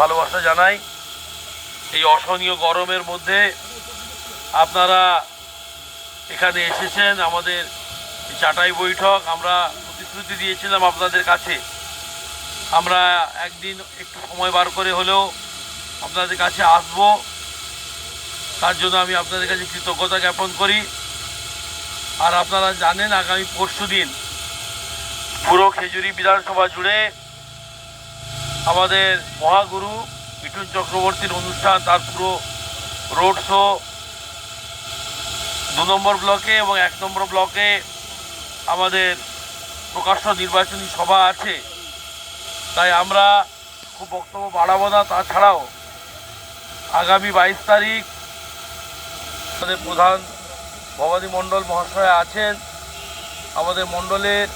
ভালোবাসা জানাই এই অসহনীয় গরমের মধ্যে আপনারা এখানে এসেছেন, আমাদের চাটাই বৈঠক আমরা প্রতিশ্রুতি দিয়েছিলাম আপনাদের কাছে। আমরা একদিন একটু সময় বার করে হলেও আপনাদের কাছে আসব। তার জন্য আমি আপনাদের কাছে কৃতজ্ঞতা জ্ঞাপন করি। আর আপনারা জানেন আগামী পরশু দিন পুরো খেজুরি বিধানসভা জুড়ে আমাদের মহাগুরু মিঠুন চক্রবর্তীর অনুষ্ঠান, তার পুরো রোড শো দু নম্বর ব্লকে এবং এক নম্বর ব্লকে আমাদের প্রকাশ্য নির্বাচনী সভা আছে। তাই আমরা খুব বক্তব্য বাড়াবো না। তাছাড়াও আগামী বাইশ তারিখ আমাদের প্রধান ভবানী মণ্ডল মহাশয় আছেন। আমাদের মণ্ডলের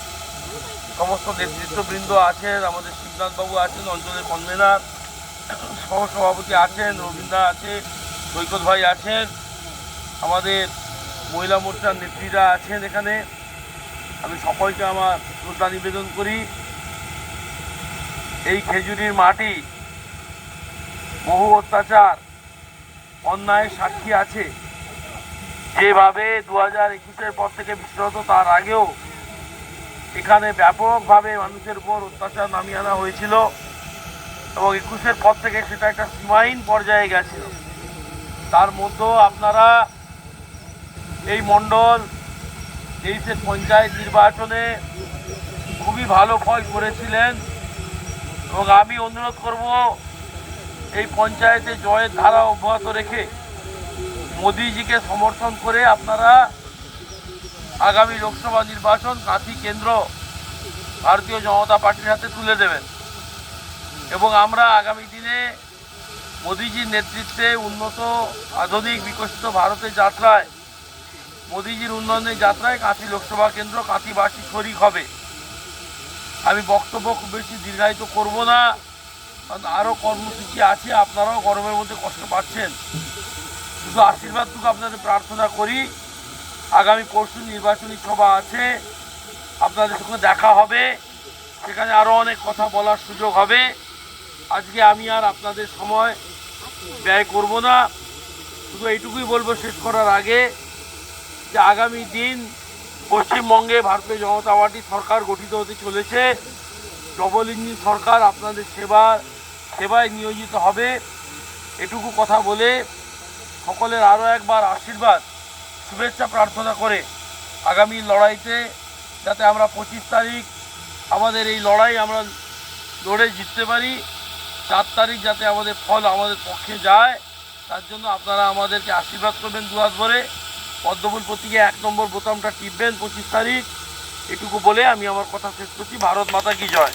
সমস্ত নেতৃত্ববৃন্দ আছেন, আমাদের শিবনাথবাবু আছেন, অঞ্চলের কনভেনার, সহসভাপতি আছেন রবীন্দ্রা আছে, সৈকত ভাই আছেন, আমাদের মহিলা মোর্চার নেত্রীরা আছেন এখানে। আমি সকলকে আমার শ্রদ্ধা নিবেদন করি। এই খেজুরির মাটি, বহু অত্যাচার অন্যায় সাক্ষী আছে। যেভাবে দু হাজার একুশের পর থেকে বিশ্বত তার আগেও এখানে ব্যাপকভাবে মানুষের উপর অত্যাচার নামিয়ে আনা হয়েছিল এবং একুশের পর থেকে সেটা একটা সীমাহীন পর্যায়ে গেছিল। তার মধ্যেও আপনারা এই মণ্ডল তেইশের পঞ্চায়েত নির্বাচনে খুবই ভালো ফল করেছিলেন এবং আমি অনুরোধ করব এই পঞ্চায়েতে জয়ের ধারা অব্যাহত রেখে মোদিজিকে সমর্থন করে আপনারা আগামী লোকসভা নির্বাচন কাঁথি কেন্দ্র ভারতীয় জনতা পার্টির হাতে তুলে দেবেন। এবং আমরা আগামী দিনে মোদিজির নেতৃত্বে উন্নত, আধুনিক, বিকশিত ভারতের যাত্রায়, মোদিজির উন্নয়নের যাত্রায় কাঁথি লোকসভা কেন্দ্র কাঁথিবাসী শরিক হবে। আমি বক্তব্য খুব বেশি দীর্ঘায়িত করব না, কারণ আরও কর্মসূচি আছে, আপনারাও গরমের মধ্যে কষ্ট পাচ্ছেন। শুধু আশীর্বাদটুকু আপনাদের প্রার্থনা করি। আগামী পরশু নির্বাচনী সভা আছে। আপনাদের সঙ্গে দেখা হবে। সেখানে আরও অনেক কথা বলার সুযোগ হবে। আজকে আমি আর আপনাদের সময় ব্যয় করব না। শুধু এইটুকুই বলব শেষ করার আগে যে আগামী দিন পশ্চিমবঙ্গে ভারতীয় জনতা পার্টি সরকার গঠিত হতে চলেছে। ডবল ইঞ্জিন সরকার আপনাদের সেবা, সেবায় নিয়োজিত হবে। এটুকু কথা বলে সকলের আরও একবার আশীর্বাদ। শুভেচ্ছা প্রার্থনা করে আগামী লড়াইতে যাতে আমরা পঁচিশ তারিখ আমাদের এই লড়াই আমরা লড়ে জিততে পারি চার তারিখ যাতে আমাদের ফল আমাদের পক্ষে যায়, তার জন্য আপনারা আমাদেরকে আশীর্বাদ করবেন দুহাত ভরে। পদ্মফুল প্রতীকে এক নম্বর বোতামটা টিপবেন পঁচিশ তারিখ। এটুকু বলে আমি আমার কথা শেষ করছি। ভারত মাতা কি জয়।